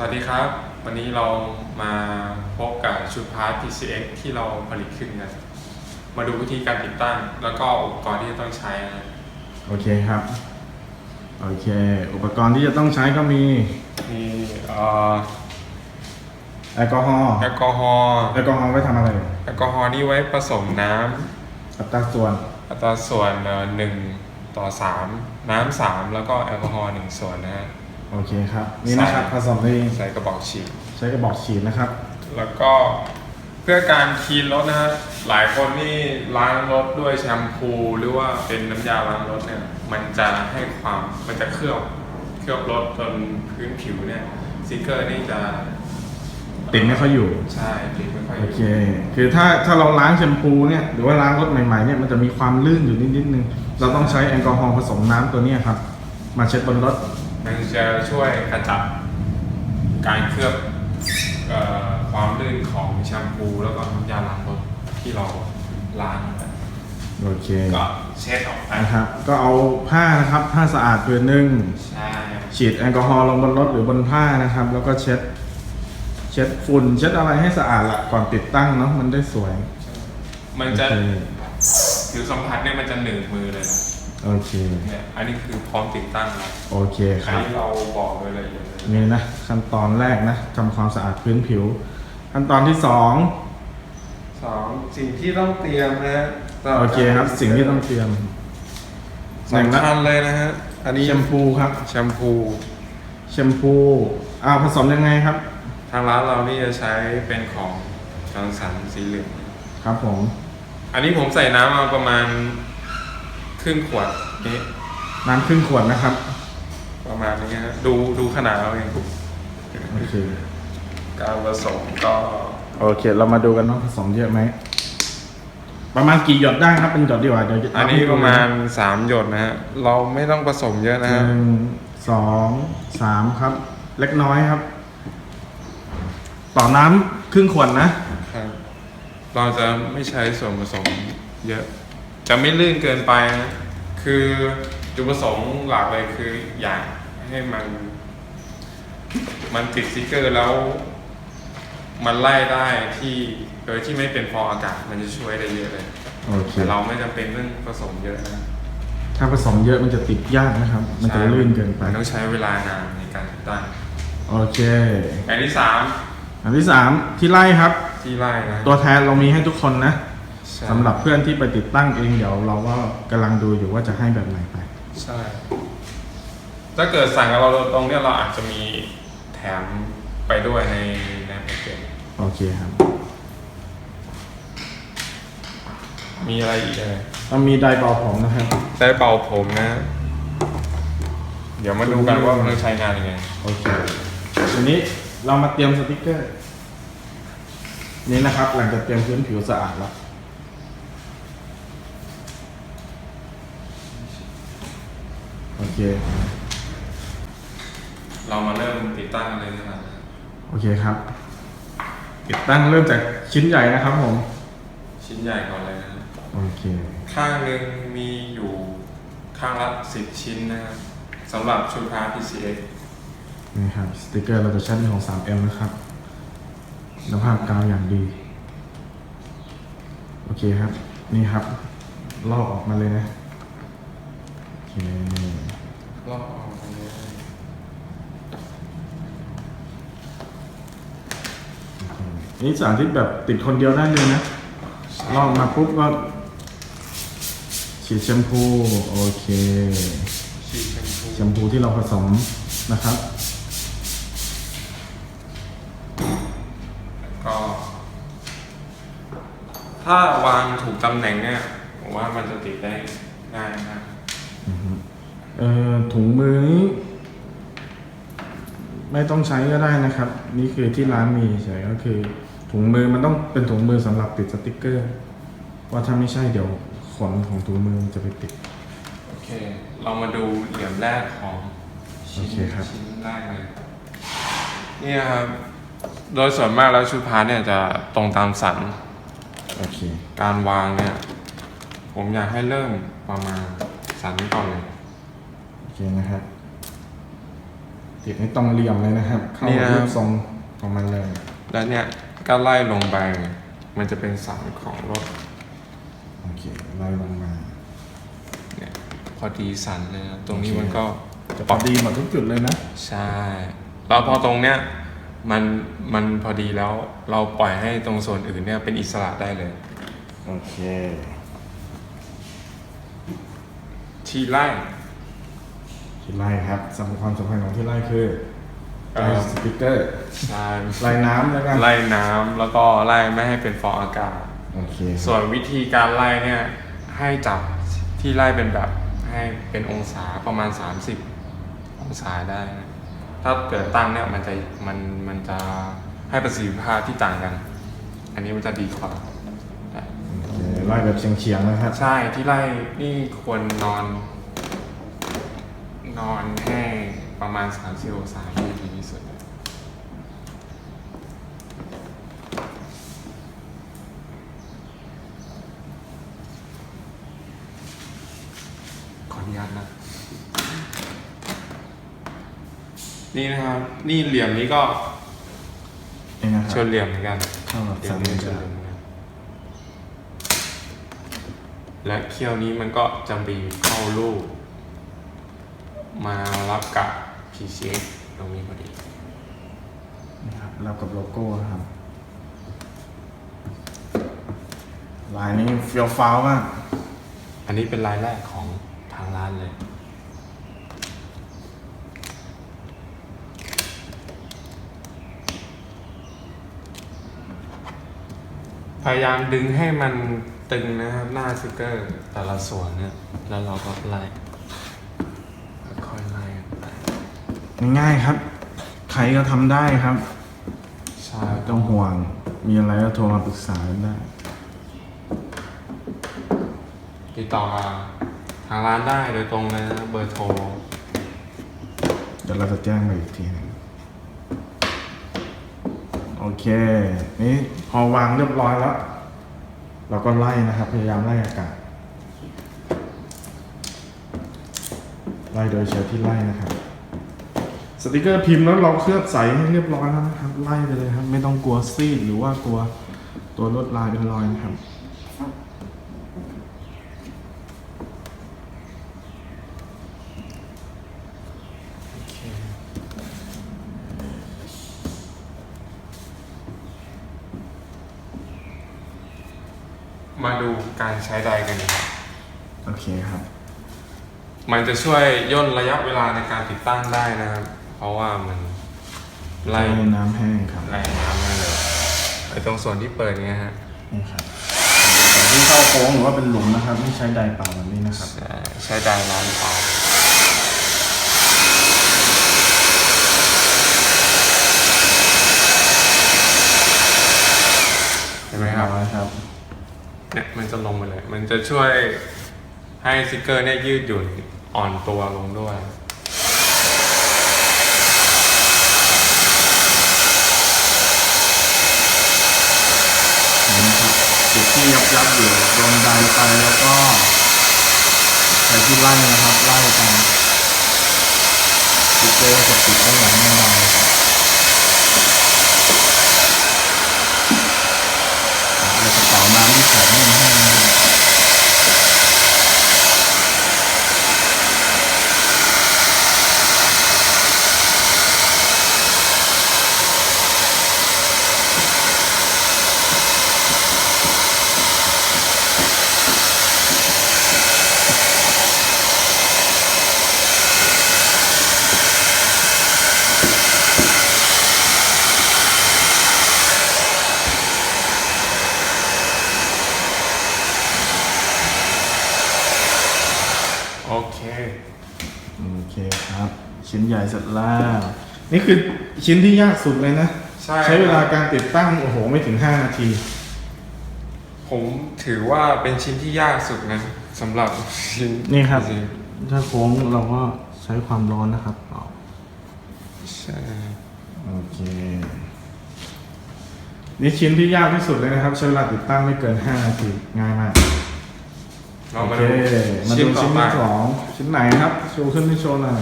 สวัสดีครับ วันนี้เรามาพบกับชุดพาร์ท PCX ที่เราผลิตขึ้นกันมาดูวิธีการติดตั้ง แล้วก็อุปกรณ์ที่จะต้องใช้นะโอเคครับ โอเค อุปกรณ์ที่จะต้องใช้ก็มีมีเอ่อแอลกอฮอล์แอลกอฮอล์แอลกอฮอล์ไว้ทำอะไรแอลกอฮอล์นี่ไว้ผสมน้อัตราส่วนำอัตราส่วนเอ่อหนึ่งต่อสามน้ำสามแล้วก็แอลกอฮอล์หนึ่งส่วนนะฮะ โอเคครับ นี่นะครับใส่ผสมในใส่กระบอกฉีดใช้กระบอกฉีดนะครับ แล้วก็เพื่อการคลีนรถนะฮะหลายคนนี่ล้างรถด้วยแชมพูหรือว่าเป็นน้ำยาล้างรถเนี่ย มันจะให้ความมันจะเคลือบเคลือบรถจนพื้นผิวเนี่ยสติกเกอร์นี่จะติดไม่ค่อยอยู่ ใช่ติดไม่ค่อยโอเค คือถ้าถ้าเราล้างแชมพูเนี่ยหรือว่าล้างรถใหม่ๆเนี่ยมันจะมีความลื่นอยู่นิดๆนึง เราต้องใช้แอลกอฮอล์ผสมน้ำตัวเนี้ยครับ มาเช็ดบนรถ มันจะช่วยกระจัดการเคลือบเอ่อความลื่นของแชมพูแล้วก็น้ำยาล้างรถที่เราล้างไปโอเคก็เช็ดออกไปนะครับ ก็เอาผ้านะครับผ้าสะอาดตัวหนึ่งใช่ฉีดแอลกอฮอล์ลงบนรถหรือบนผ้านะครับ แล้วก็เช็ด เช็ดฝุ่นเช็ดอะไรให้สะอาดละก่อนติดตั้งเนาะมันได้สวย มันจะโอเค ผิวสัมผัสเนี่ยมันจะหนืดมือเลยนะโอเค เนี่ยอันนี้คือพร้อมติดตั้งแล้วโอเคคอันรับนี้เราบอกไว้ละเอียดเลยนี่นะขั้นตอนแรกนะทำความสะอาดพื้นผิว ขั้นตอนที่สองสองสิ่งที่ต้องเตรียมนะฮะโอเคครับสิ่งที่ต้องเตรียมหนึ่งสำนะคัญเลยนะฮะอันนี้แชมพูครับแชมพู แชมพูอ้าวผสมยังไงครับ ทางร้านเรานี่จะใช้เป็นของจอร์นสันสีเหลืองครับผม อันนี้ผมใส่น้ำมาประมาณครึ่งขวดนี้น้ำครึ่งขวดนะครับ ประมาณนี้ฮะดูดูขนาดเอาเองโอเคการผสมก็โอเค เรามาดูกันว่าผสมเยอะไหมประมาณกี่หยดได้ครับเป็นหยดดีกว่าเดี๋ยวจะอันนี้ประมาณสามหยดนะฮะเราไม่ต้องผสมเยอะนะหฮะนึ่งสองสามครับ เล็กน้อยครับ ต่อน้ำครึ่งขวดนะครับ เราจะไม่ใช้ส่วนผสมเยอะ จะไม่ลื่นเกินไปนะคือจุดประสงค์หลักเลยคืออยากให้มัน มันติดสติกเกอร์แล้ว มันไล่ได้ที่โดยที่ไม่เป็นฟองอากาศมันจะช่วยได้เยอะเลย โอเคแต่เราไม่จำเป็นต้องผสมเยอะนะถ้าผสมเยอะมันจะติดยากนะครับ มันจะลื่นเกินไป มันต้องใช้เวลานานในการติดตั้งโอเคอันที่สาม อันที่สามที่ไล่ครับ ที่ไล่นะตัวแทนเรามีให้ทุกคนนะใช่สำหรับเพื่อนที่ไปติดตั้งเองเดี๋ยวเราก็กำลังดูอยู่ว่าจะให้แบบไหนไป ใช่ ถ้าเกิดสั่งกับเราโดยตรงเนี่ยเราอาจจะมีแถมไปด้วยในในแพ็กเกจโอเคครับมีอะไรอีกเลย เรามีไดร์เป่าผมนะครับ ได้เป่าผมนะ เดี๋ยวมาดูกันว่ามันใช้งานยังไง โอเคทีนี้เรามาเตรียมสติกเกอร์ นี่นะครับ หลังจากเตรียมพื้นผิวสะอาดแล้ว โอเค เรามาเริ่มติดตั้งกันเลยนะครับ โอเคครับ ติดตั้งเริ่มจากชิ้นใหญ่นะครับผม ชิ้นใหญ่ก่อนเลยนะโอเค ข้างหนึ่งมีอยู่ข้างละสิบชิ้นนะครับสำหรับชุดพาร์ท PCX นี่ครับ สติกเกอร์เราจะใช้เป็นของ 3M นะครับ คุณภาพกาวอย่างดี โอเคครับ นี่ครับ ลอกออกมาเลยนะ โอเคลอกออกมาเลยนี่สารที่แบบติดคนเดียวได้เลยนะ ลอกมาปุ๊บก็ฉีดแชมพู โอเค ฉีดแชมพู แชมพูที่เราผสมนะครับ ก็ ถ้าวางถูกตำแหน่งเนี่ยผมว่ามันจะติดได้ง่ายมากเอ่อถุงมือนี้ไม่ต้องใช้ก็ได้นะครับ นี่คือที่ร้านมีเฉยก็คือ ถุงมือมันต้องเป็นถุงมือสำหรับติดสติกเกอร์ว่าถ้าไม่ใช่เดี๋ยวขนของถุงมือมันจะไปติด โอเค เรามาดูเหลี่ยมแรกของชิ้นโอเคครับ ชิ้นแรกเลยนี่ครับ โดยส่วนมากแล้วชุดพาร์ทเนี่ยจะตรงตามสัน โอเค การวางเนี่ย ผมอยากให้เริ่มประมาณสันก่อนเลยโอเคนะครับทีติดให้ตรงเหลี่ยมเลยนะครับ เข้านี่กับนะรูปทรงของมันเลย แล้วเนี่ยก็ไล่ลงไป มันจะเป็นสันของรถโอเคไล่ลงมาเนี่ยพอดีสันเลยนะตรงนี้โอเคมันก็จะพอดีหมดทุกจุดเลยนะ ใช่ แล้วพอตรงเนี้ย มันมันพอดีแล้วเราปล่อยให้ตรงส่วนอื่นเนี่ยเป็นอิสระได้เลย โอเค ที่ไล่ที่ไล่ครับสำคัญความสำคัญของที่ไล่คือเอ่ไล่อสปิเกอร์ใช่ไล่น้ำแล้วกันไล่น้ำแล้วก็ไล่ไม่ให้เป็นฟองอากาศ โอเคส่วนวิธีการไล่เนี่ยให้จับที่ไล่เป็นแบบให้เป็นองศาประมาณ 30 องศาได้นะ ถ้าเกิดตั้งเนี่ยมันจะมันมันจะให้ประสิทธิภาพที่ต่างกัน อันนี้มันจะดีกว่าโอเคไล่แบบเฉียงๆนะครับ ใช่ที่ไล่นี่ควรนอน นอนให้ประมาณ 30องศาที่ดีที่สุด ขออนุญาตนะ นี่นะครับ นี่เหลี่ยมนี้ก็นี่นะคชรับนเหลี่ยมเหมือนกันเข้ากับเหลี่ยสัมนนี้นิชนษเหลี่ยมเหมือนกันและเขี้ยวนี้มันก็จะบีบเข้าลูก มารับกับพีเชตรงนี้พอดี นะครับรับกับโลโก้นะครับ ลายนี้เฟี้ยวฟ้าวมากอันนี้เป็นรายแรกของทางร้านเลย พยายามดึงให้มันตึงนะครับ หน้าสติกเกอร์แต่ละส่วนเนี่ย แล้วเราก็ไล่ค่อยๆไล่ไปง่ายๆครับ ใครก็ทำได้ครับใช่ไม่ต้องห่วง มีอะไรก็โทรมาปรึกษาได้ ติดต่อกับทางร้านได้โดยตรงเลยนะเบอร์โทร เดี๋ยวเราจะแจ้งไปอีกทีหนึงโอ เค นี่พอวางเรียบร้อยแล้ว เราก็ไล่นะครับ พยายามไล่อากาศ ไล่โดยใช้ที่ไล่นะครับ สติกเกอร์พิมพ์แล้วเราเคลือบใสให้เรียบร้อยแล้วนะครับ ไล่ไปเลยครับ ไม่ต้องกลัวซีดหรือว่ากลัวตัวลวดลายเป็นรอยนะครับ โอเคมาดู การใช้ไดกันนะครับโอเคครับ มันจะช่วยย่นระยะเวลาในการติดตั้งได้นะครับ เพราะว่ามันไล่ไล่น้ำแห้งครับไล่น้ำได้เลยไอ้ตรงส่วนที่เปิดเนี้ยฮะนี่ครับแต่ที่เข้าโค้งหรือว่าเป็นหลุมนะครับ ไม่ใช้ไดร์เปล่าแบบนี้นะครับ ใช่ใช้ไดร้านเปล่าเห็นไหมครับเอาละครับ เนี่ยมันจะลงไปเลย มันจะช่วยให้สติกเกอร์เนี่ยยืดหยุ่นอ่อนตัวลงด้วยจุดที่ยับยับอยู่โดนไดร์ไปแล้วก็ใช้ที่ไล่นะครับไล่ไปสติกเกอร์จะติดได้อย่างแน่นอนเลยครับเอา กระเป๋าน้ำที่แข็งให้มันแห้งนะครับ โอเค โอเคครับ ชิ้นใหญ่เสร็จแล้ว นี่คือชิ้นที่ยากสุดเลยนะ ใช่ ใช้เวลาการติดตั้ง โอ้โห ไม่ถึง 5 นาที ผมถือว่าเป็นชิ้นที่ยากสุดนะสำหรับชิ้นนี่ครับ จงถ้าโค้งเราก็ใช้ความร้อนนะครับต่อๆใช่โอเค นี่ชิ้นที่ยากที่สุดเลยนะครับ ใช้เวลาติดตั้งไม่เกิน 5 นาที ง่ายมาก เราโอมาเคดูมาชิ้นดูต่อชิ้นไปที่สองชิ้นไหนครับ โชว์ขึ้นที่โชว์หน่อย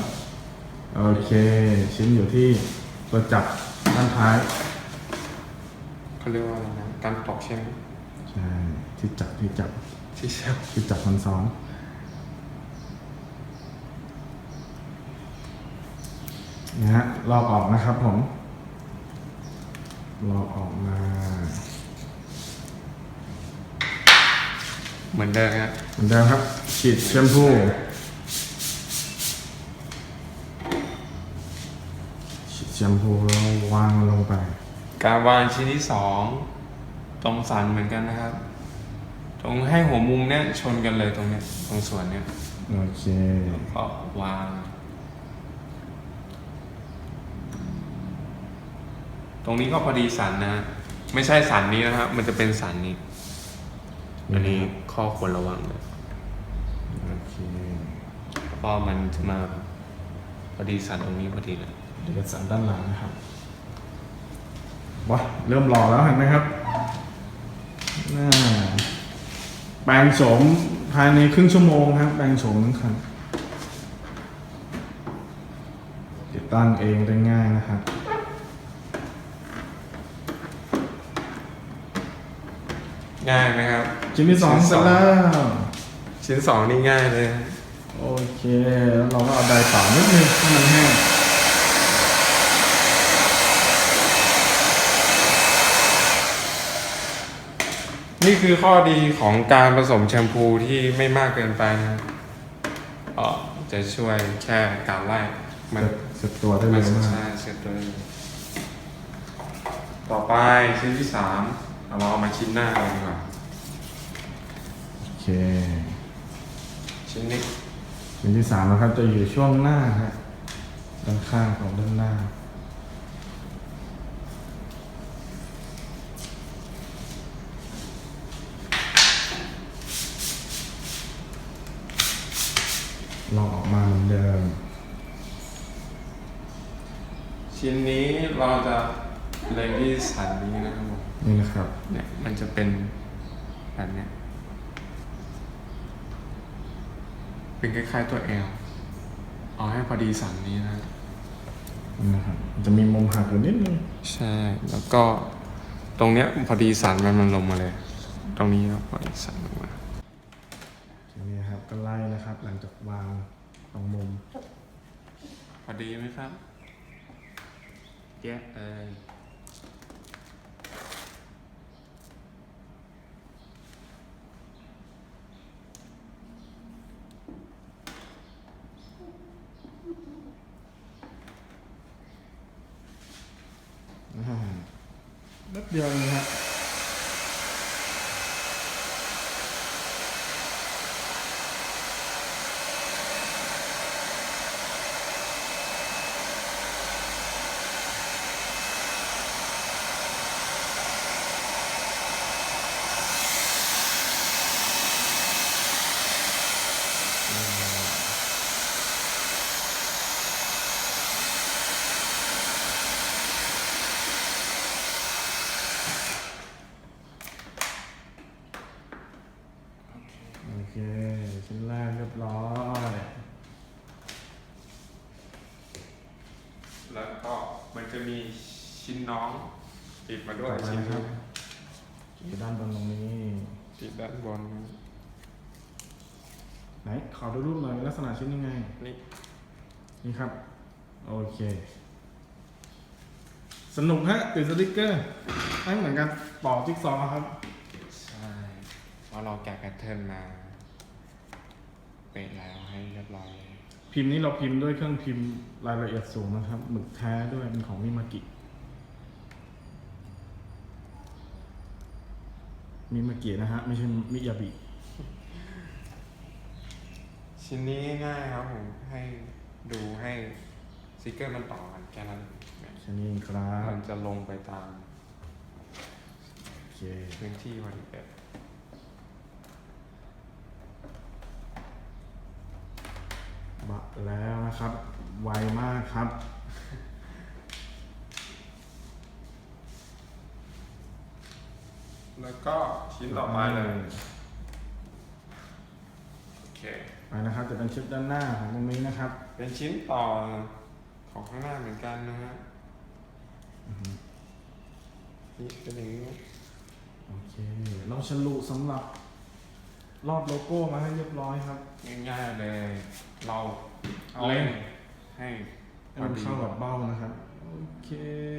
โอเค ชิ้นอยู่ที่ตัวจับด้านท้าย เขาเรียกว่าอะไรนะการตอกใช่ไหมใช่ ที่จับที่จับที่เชลที่จับคนซ้อนนะฮะลอกออกนะครับผมลอกออกมา เหมือนเดิมฮะเหมือนเดิมครับ ฉีดแชมพู ฉีด แชมพูแล้ววางลงไป การวางชิ้นที่สองตรงสันเหมือนกันนะครับ ตรงให้หัวมุมเนี้ยชนกันเลยตรงเนี้ยตรงส่วนเนี้ยโอเค ก็วางตรงนี้ก็พอดีสันนะ ไม่ใช่สันนี้นะครับ มันจะเป็นสันนี้ อันนี้ข้อควรระวังเลยโอเคเพราะมันจะมาพอดีสันตรงนี้พอดีเลย เดี๋ยวสันด้านหลังนะครับว้าเริ่มหล่อแล้วเห็นไหมครับน่าแปลงโฉมภายในครึ่งชั่วโมงครับ แปลงโฉมทั้งคันติดตั้งเองได้ง่ายนะครับง่ายไหมครับ ชิ้นที่สองชิ้นเสสร็อจงแล้วชิ้นสองนี่ง่ายเลย โอเคแล้วเราก็เอาไดร์เป่านิดนึงให้มันแห้ง นี่คือข้อดีของการผสมแชมพูที่ไม่มากเกินไปนะเออจะช่วยแค่การไล่มันเสร็จตัวได้มัเลนยมาใช่กเสร็จเลยต่อไปชิ้นที่สามเราเอามาชิ้นหน้าเลยดีกว่าโอเคชิ้นนี้ ชิ้นที่สามนะครับจะอยู่ช่วงหน้าฮะด้านข้างของด้านหน้า ลองออกมาเหมือนเดิม ชิ้นนี้เราจะเล็งที่สันนี้นะครับผมนี่นะครับ เนี่ยมันจะเป็นแบบเนี้ยเป็นคล้ายๆตัวแอลเอาให้พอดีสันนี้นะนี่นะครับมันจะมีมุมหักอยู่นิดนึงใช่ แล้วก็ตรงเนี้ยพอดีสันมันมันลงมาเลย ตรงนี้แล้วพอดีสันลงมาทีนี้ครับ ก็ไล่นะครับ หลังจากวางตรงมุม พอดีไหมครับแยะเอ้ยอ่าแป๊บเดียวเองครับ โอเค ชิ้นแรกเรียบร้อย แล้วก็มันจะมีชิ้นน้องติ ดมาด้วยต่อไปชิ้นนะครันี้บอยู่ด้านบนตรงนี้ ติดด้านบนไหนขอดูรูปหน่อยลักษณะชิ้นยังไง นี่นี่ครับ โอเค สนุกฮะติดสติกเกอร์ให้เหมือนกันต่อจิ๊กซอว์ครับ ใช่เพราะเราแกะแพทเทิร์นมาเป๊ะแล้วให้เรียบร้อยเลยพิมพ์นี้เราพิมพ์ด้วยเครื่องพิมพ์รายละเอียดสูงนะครับหมึกแท้ด้วยเป็นของมิมากิ มิมากินะฮะ ไม่ใช่มิยาบิ ชิ้นนี้ง่ายครับผมให้ดูให้สติกเกอร์มันต่อกันแค่นั้นเนี่ยแค่นี้เองครับมันจะลงไปตามโอเคพื้นที่พอดีเลยบะแล้วนะครับ ไวมากครับ แล้วก็ชิ้นต่อไปเลยโอเคไปนะครับ จะเป็นชุดด้านหน้าของตรงนี้นะครับ เป็นชิ้นต่อของข้างหน้าเหมือนกันนะฮะนี่เป็นอย่างนี้โอเคเราฉลุสำหรับรอบโลโก้มาให้เรียบร้อยครับง่ายๆเลย เราเอาเล่นให้ให้มันเข้ากับเบ้านะครับ โอเค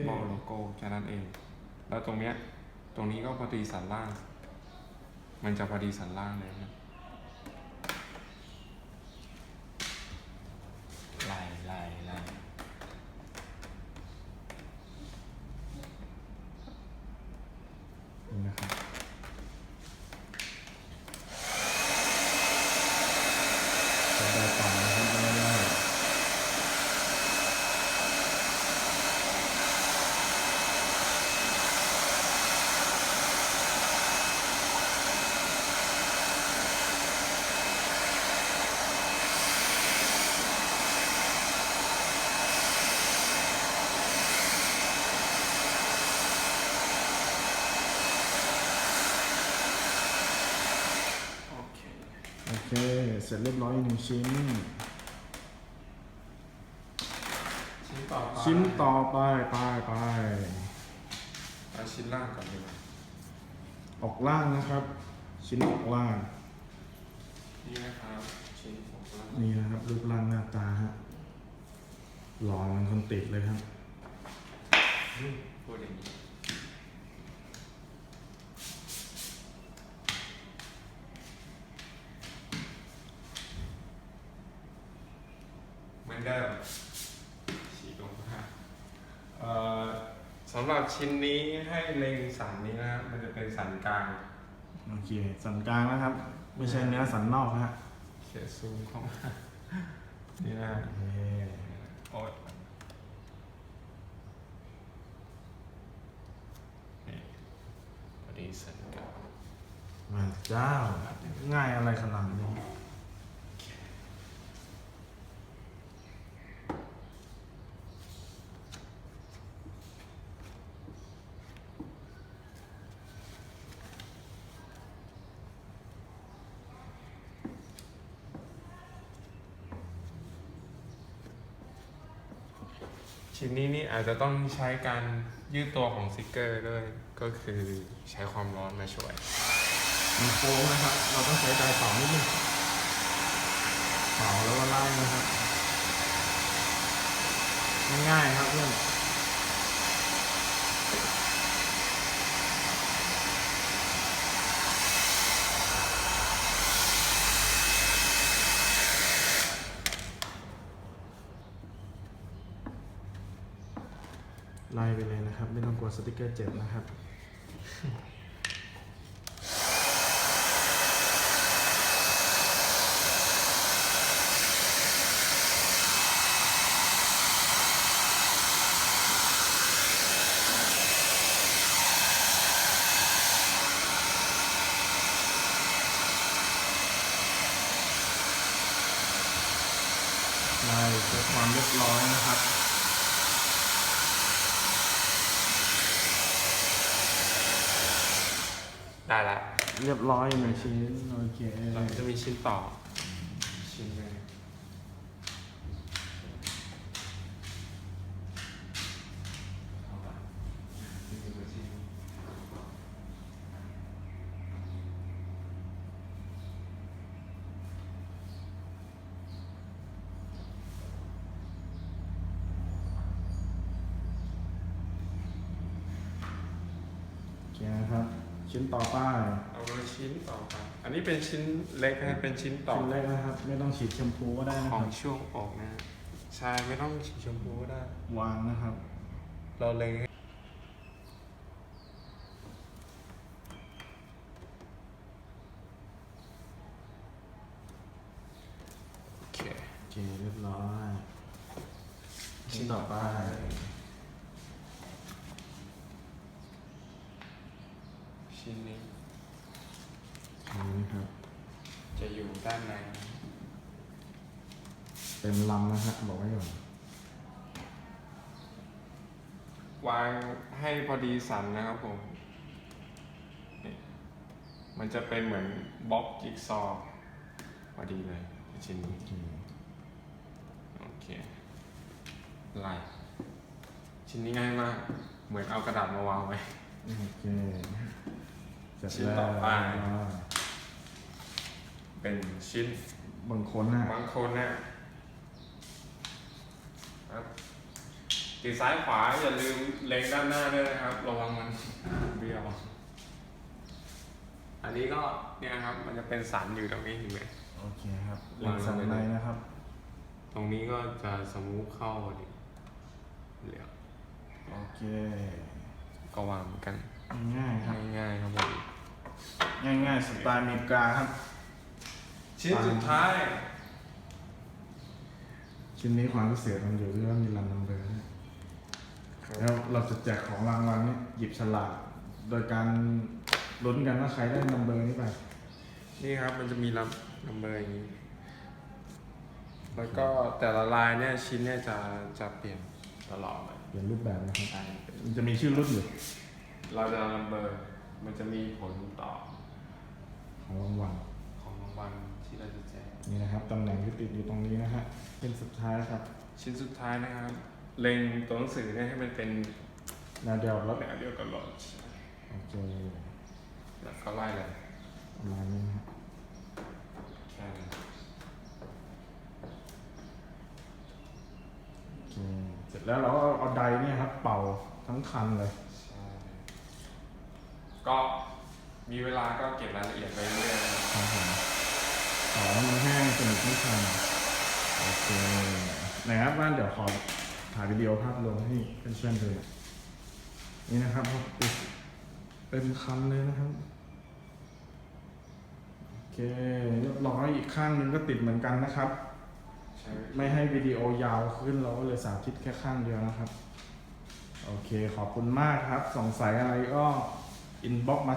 เบ้าโลโก้แค่นั้นเอง แล้วตรงเนี้ย ตรงนี้ก็พอดีสันล่าง มันจะพอดีสันล่างเลยนะไล่ไล่ไล่ นี่นะครับจะได้ต่อนะครับง่ายๆโอเค เสร็จเรียบร้อยหนึ่งชิ้น ชิ้นต่อไปชิ้นต่อไปไปไปเอาชิ้นล่างก่อนดีกว่าออกล่างนะครับ ชิ้นออกล่าง นี่นะครับชิ้นของล่างนี่นะครับรูปร่างหน้าตาฮะหล่อมันคนติดเลยครับพูดอย่างนี้ เหมือนเดิมฉีกลงมาเอ่อสำหรับชิ้นนี้ให้เล็งสันนี้นะมันจะเป็นสันกลางโอเค สันกลางนะครับ ไม่ใช่เนื้อสันนอกนะฮะเขียนซูมเข้ามานี่นะโอเคโอ๊ยนี่พอดีสันกลางมาเจ้า ง่ายอะไรขนาดนี้ ชิ้นนี้นี่อาจจะต้องใช้การยืดตัวของซิกเกอร์ด้วย ก็คือใช้ความร้อนมาช่วยมีโค้งนะครับ เราต้องใช้ใจเป่านิดนึงเป่าแล้วก็ไล่นะครับ ง่ายๆครับเพื่อน ไล่ไปเลยนะครับ ไม่ต้องกลัวสติกเกอร์เจ็บนะครับ ไล่เพื่อความเรียบร้อยนะครับ ได้ละ เรี ยบร้อยหนึ่งชิ้นโอเคเราจะมีชิ้นต่อ ชิ้นหนึงเอาละนี่คือชิ้นโอเคนะครับ ชิ้นต่อไปเอามา ชิ้นต่อไป อันนี้เป็นชิ้นเล็กนะเป็นชิ้นต่อชิ้นแรกนะครับ ไม่ต้องฉีดแชมพูก็ได้นะขคอรังบช่วงอกนะใช่ไม่ต้องสีชมพูก็ได้ วางนะครับ เราเล็งให้โอเคโอเคเรียบร้อยชิ้นต่อไป ชิ้นนี้ ชิ้นนี้นะครับ จะอยู่ด้านใน เต็มลำนะฮะบอกไว้ก่อนวางให้พอดีสันนะครับผมนี่มันจะเป็นเหมือนบล็อกจิ๊กซอว์พอดีเลยชิ้นนี้โอเคโอเคลายชิ้นนี้ง่ายมาก เหมือนเอากระดาษมาวางไว้ โอเคเสร็จชิ้นแล้วต่อไปอ่าเป็นชิ้นบางคนน่ะบางคนเนี่ยครับตีซ้ายขวาอย่าลืมเล็งด้านหน้าด้วยนะครับ ระวังมันเบี้ยวอันนี้ก็เนี่ยครับ มันจะเป็นสันอยู่ตรงนี้เห็นไหมโอเคครับเล็งสันในนะครับ ตรงนี้ก็จะสมูทเข้าดิเหลือโอเค ก็วางเหมือนกัน ง่ายๆครับง่ายๆครับผมง่ายๆสไตล์อเมริกาครับ ชิ้นสุดท้าย ชิ้นนี้ความพิเศษมันอยู่ที่ว่ามีรันนัมเบอร์นะแล้วเราจะแจกของรางวัลเนี่ยหยิบฉลากโดยการลุ้นกันว่าใครได้นัมเบอร์นี้ไป นี่ครับมันจะมีลำลำเบอร์อย่างนี้ แล้วก็แต่ละลายเนี่ยชิ้นเนี่ยจะจะเปลี่ยนตลอดเลยเปลี่ยนรูปแบบนะครับมันจะมีชื่อรุ่นอยู่เราจะลำเบอร์ มันจะมีผลต่อของรางวัลของรางวัลที่เราจะแจก นี่นะครับตำแหน่งที่ติดอยู่ตรงนี้นะฮะเป็นสุดท้ายครับชิ้นสุดท้ายนะครับ เล็งตัวหนังสือเนี่ยให้มันเป็นแนวเดียวรถแนวเดียวกับรถโอเคแล้วก็ไล่เลยประมาณนี้นะฮะแค่นั้นโอเคเสร็จแล้วเราก็เอาไดเนี่ยครับ เป่าทั้งคันเลย ใช่ก็มีเวลาก็เก็บรายละเอียดไปเรื่อยๆนะครับ ครับผม ขอให้มันแห้งสนิทไม่ทันโอเคนะครับว่าเดี๋ยวขอถ่ายวิดีโอภาพรวมให้เพื่อนๆดูหน่อยนี่นะครับติดเป็นคันเลยนะครับโอเคเรียบร้อยอีกข้างนึงก็ติดเหมือนกันนะครับใช่ไม่ให้วิดีโอยาวขึ้นเราก็เลยสาธิตแค่ข้างเดียวนะครับ โอเคขอบคุณมากครับ สงสัยอะไรก็อินบ็อกมาถ